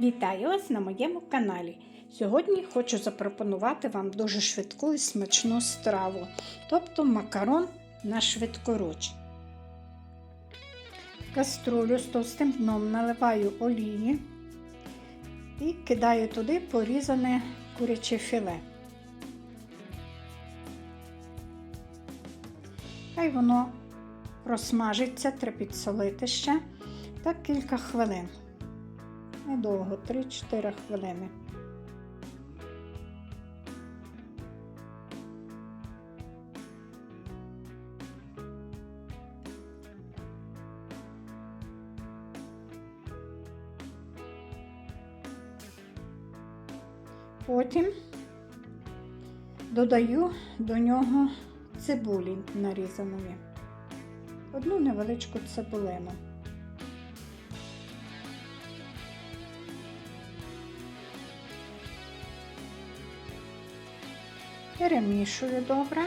Вітаю вас на моєму каналі. Сьогодні хочу запропонувати вам дуже швидку і смачну страву, тобто макарон на швидкоруч. Каструлю з товстим дном наливаю олії і кидаю туди порізане куряче філе. Хай воно розсмажиться, треба підсолити ще та кілька хвилин. Недовго, 3-4 хвилини. Потім додаю до нього цибулі нарізаної. Одну невеличку цибулину. Перемішую добре.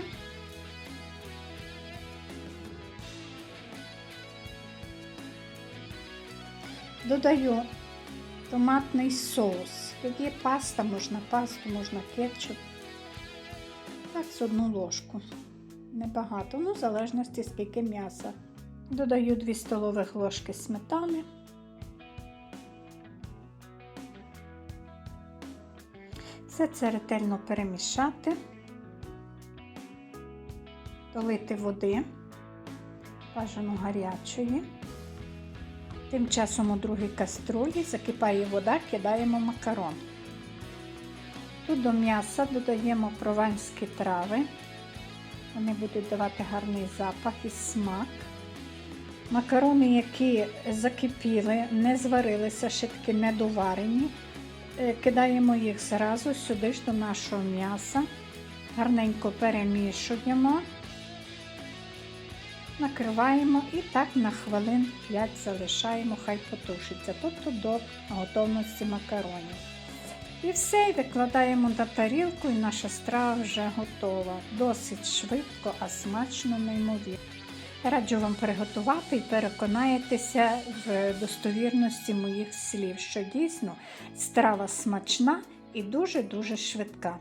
Додаю томатний соус. Тут є паста, можна пасту, можна кетчуп. Так, з одну ложку. Небагато, ну, в залежності скільки м'яса. Додаю 2 столових ложки сметани. Все це ретельно перемішати, долити води, бажано гарячої. Тим часом у другій каструлі закипає вода, кидаємо макарон. Тут до м'яса додаємо прованські трави. Вони будуть давати гарний запах і смак. Макарони, які закипіли, не зварилися, ще таки недоварені. Е, Кидаємо їх зразу сюди ж до нашого м'яса. Гарненько перемішуємо, накриваємо і так на хвилин 5 залишаємо, хай потушиться, тобто до готовності макаронів. І все, викладаємо на тарілку, і наша страва вже готова. Досить швидко, а смачно, неймовірно. Раджу вам приготувати і переконаєтеся в достовірності моїх слів, що дійсно страва смачна і дуже-дуже швидка.